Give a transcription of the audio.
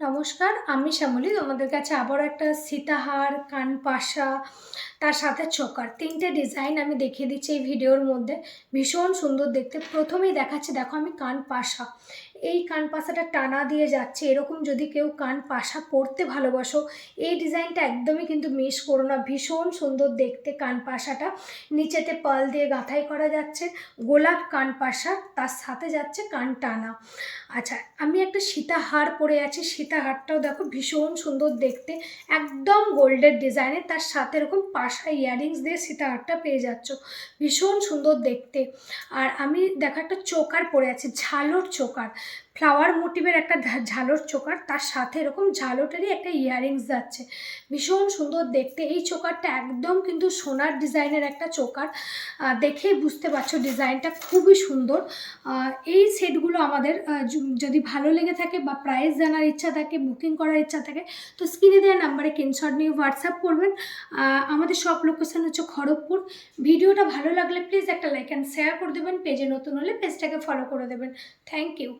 নমস্কার আমি শ্যামলী। তোমাদের কাছে আবার একটা সীতাহার কানপাশা তার সাথে চোকার তিনটে ডিজাইন আমি দেখিয়ে দিচ্ছি এই ভিডিওর মধ্যে। ভীষণ সুন্দর দেখতে। প্রথমেই দেখাচ্ছি, দেখো আমি কান পাশা। এই কানপাশাটা টানা দিয়ে যাচ্ছে। এরকম যদি কেউ কান পাশা পরতে ভালোবাসো, এই ডিজাইনটা একদমই কিন্তু মিস করো না। ভীষণ সুন্দর দেখতে কান পাশাটা। নিচেতে পাল দিয়ে গাঁথাই করা যাচ্ছে। গোলাপ কান পাশা, তার সাথে যাচ্ছে কান টানা। আচ্ছা আমি একটা সীতাহার পরে আছি। সীতাহারটাও দেখো ভীষণ সুন্দর দেখতে। একদম গোল্ডের ডিজাইনের তার সাথে এরকম পাশা ইয়ারিংস দিয়ে সীতাহারটা পেয়ে যাচ্ছ। ভীষণ সুন্দর দেখতে। আর আমি দেখো একটা চোকার পরে আছি, ঝালোর চোকার। ফ্লাওয়ার মোটিভের একটা ঝালর চোকার, তার সাথে এরকম ঝালটেরই একটা ইয়ারিংস যাচ্ছে। ভীষণ সুন্দর দেখতে। এই চোকারটা একদম কিন্তু সোনার ডিজাইনের একটা চোকার। দেখেই বুঝতে পারছ ডিজাইনটা খুবই সুন্দর। এই সেটগুলো আমাদের যদি ভালো লেগে থাকে বা প্রাইস জানার ইচ্ছা থাকে বুকিং করার ইচ্ছা থাকে, তো স্ক্রিনে দেওয়া নাম্বারে স্ক্রিনশট নিয়ে হোয়াটসঅ্যাপ করবেন। আমাদের সব লোকেশন হচ্ছে খড়গপুর। ভিডিওটা ভালো লাগলে প্লিজ একটা লাইক অ্যান্ড শেয়ার করে দেবেন। পেজে নতুন হলে পেজটাকে ফলো করে দেবেন। Thank you